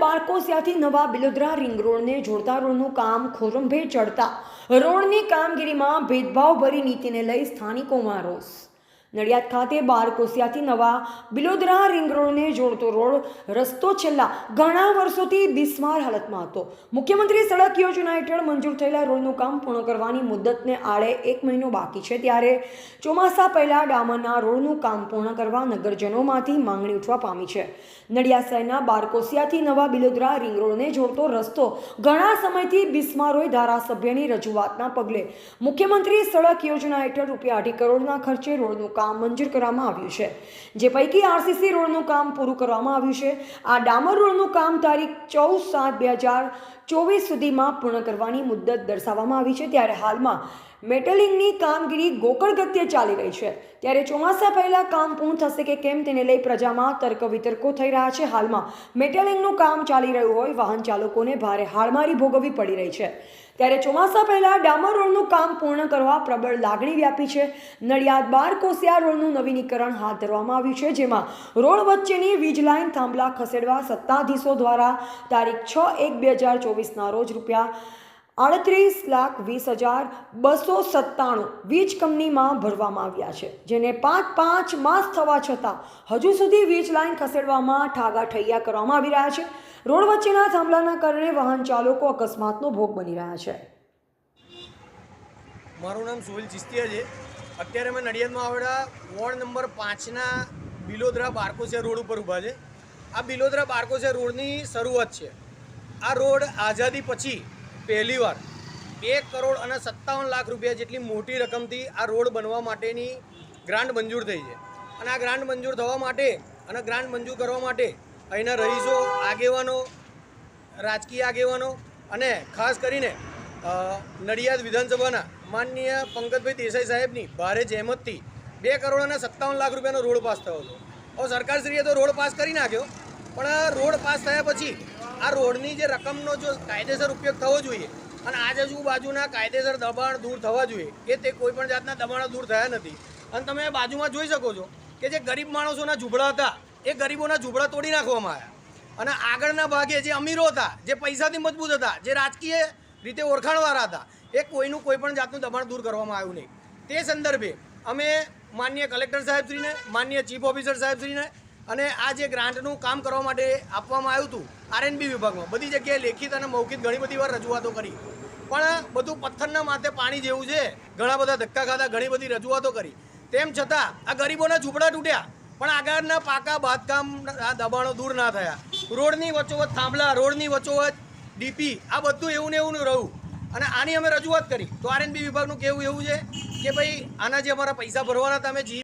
બારકોસિયાથી નવા બિલોદરા રિંગ રોડને જોડતા રોડનું કામ ખોરંભે ચડતા. રોડની કામગીરીમાં ભેદભાવભરી નીતિને લઈ સ્થાનિકોમાં રોષ. નડિયાદ ખાતે બારકોસિયાથી નવા બિલોદરા રિંગ રોડને જોડતો રોડ રસ્તો છેલ્લા ઘણા વર્ષોથી બિસ્માર હાલતમાં હતો. મુખ્યમંત્રી સડક યોજના હેઠળ મંજૂર થયેલા રોડનું કામ પૂર્ણ કરવાની મુદ્દતને આડે એક મહિનો બાકી છે ત્યારે ચોમાસા પહેલાં ડામરના રોડનું કામ પૂર્ણ કરવા નગરજનોમાંથી માંગણી ઉઠવા પામી છે. નડિયાદ શહેરના બારકોસિયાથી નવા બિલોદરા રિંગ રોડને જોડતો રસ્તો ઘણા સમયથી બિસ્મારોય ધારાસભ્યની રજૂઆતના પગલે મુખ્યમંત્રી સડક યોજના હેઠળ રૂપિયા અઢી કરોડના ખર્ચે રોડનું કામ મંજૂર કરવામાં આવ્યું છે. જે પૈકી આરસીસી રોડનું કામ પૂરું કરવામાં આવ્યું છે. આ ડામર રોડનું કામ તારીખ ચૌદ સાત બે હજાર ચોવીસ સુધીમાં પૂર્ણ કરવાની મુદ્દત દર્શાવવામાં આવી છે. ત્યારે હાલમાં મેટલિંગની કામગીરી ગોકળ ગત્યે ચાલી રહી છે. ત્યારે ચોમાસા પહેલાં કામ પૂર્ણ થશે કે કેમ તેને લઈ પ્રજામાં તર્ક વિતર્કો થઈ રહ્યા છે. હાલમાં મેટલિંગનું કામ ચાલી રહ્યું હોય, વાહન ચાલકોને ભારે હાડમારી ભોગવવી પડી રહી છે. ત્યારે ચોમાસા પહેલાં ડામર રોડનું કામ પૂર્ણ કરવા પ્રબળ લાગણી વ્યાપી છે. નડિયાદ બાર કોસિયા રોડનું નવીનીકરણ હાથ ધરવામાં આવ્યું છે, જેમાં રોડ વચ્ચેની વીજ લાઇન થાંભલા ખસેડવા સત્તાધીશો દ્વારા તારીખ છ એક બે હજાર ચોવીસના રોજ રૂપિયા આડત્રીસ લાખ વીસ હજાર બસો સત્તાણું વીજ કંપનીમાં ભરવામાં આવ્યા છે, જેને પાંચ પાંચ માસ થવા છતાં હજુ સુધી વીજ લાઇન ખસેડવામાં ઠાગા ઠૈયા કરવામાં આવી રહ્યા છે. રોડ વચ્ચેના થાંભલાના કારણે વાહન ચાલકો અકસ્માતનો ભોગ બની રહ્યા છે. મારું નામ સોહિલ ચિસ્તિયા છે. અત્યારે અમે નડિયાદમાં આવેલા વોર્ડ નંબર પાંચના બિલોદરા બારકોસિયા રોડ ઉપર ઊભા છે. આ બિલોદરા બારકોસિયા રોડની શરૂઆત છે. આ રોડ આઝાદી પછી પહેલીવાર એક કરોડ અને સત્તાવન લાખ રૂપિયા જેટલી મોટી રકમથી આ રોડ બનવા માટેની ગ્રાન્ટ મંજૂર થઈ છે. અને આ ગ્રાન્ટ મંજૂર થવા માટે અને ગ્રાન્ટ મંજૂર કરવા માટે અહીંના રહીશો, આગેવાનો, રાજકીય આગેવાનો અને ખાસ કરીને નડિયાદ વિધાનસભાના માનનીય પંકજભાઈ દેસાઈ સાહેબની ભારે જહેમતથી બે કરોડ અને સત્તાવન લાખ રૂપિયાનો રોડ પાસ થયો હતો. હવે સરકારશ્રીએ તો રોડ પાસ કરી નાખ્યો, પણ રોડ પાસ થયા પછી આ રોડની જે રકમનો જો કાયદેસર ઉપયોગ થવો જોઈએ અને આજુબાજુના કાયદેસર દબાણ દૂર થવા જોઈએ કે તે કોઈ પણ જાતના દબાણો દૂર થયા નથી. અને તમે બાજુમાં જોઈ શકો છો કે જે ગરીબ માણસોના ઝૂંપડા હતા, એ ગરીબોના ઝૂંપડા તોડી નાખવામાં આવ્યા. અને આગળના ભાગે જે અમીરો હતા, જે પૈસાથી મજબૂત હતા, જે રાજકીય રીતે ઓળખાણવાળા હતા, એ કોઈનું કોઈ પણ જાતનું દબાણ દૂર કરવામાં આવ્યું નહીં. તે સંદર્ભે અમે માન્ય કલેક્ટર સાહેબશ્રીને માનનીય ચીફ ઓફિસર સાહેબશ્રીને અને આ જે ગ્રાન્ટનું કામ કરવા માટે આપવામાં આવ્યું હતું આરએનબી વિભાગમાં. બધી જગ્યાએ લેખિત અને મૌખિત ઘણી બધી વાર રજૂઆતો કરી. પણ બધું પથ્થરના માથે પાણી જેવું છે, ઘણા બધા ધક્કા ખાધા, ઘણી બધી રજૂઆતો કરી. તેમ છતાં, આ ગરીબોના ઝૂંપડા તૂટ્યા. પણ આગળના પાકા બાંધકામ દબાણો દૂર ના થયા. રોડની વચ્ચોવચ થાંભલા, રોડની વચ્ચોવચ ડીપી, આ બધું એવું ને એવું રહ્યું. અને આની અમે રજૂઆત કરી. તો આરએનબી વિભાગનું કેવું એવું છે કે ભાઈ, આના જે અમારા પૈસા ભરવાના, તમે જી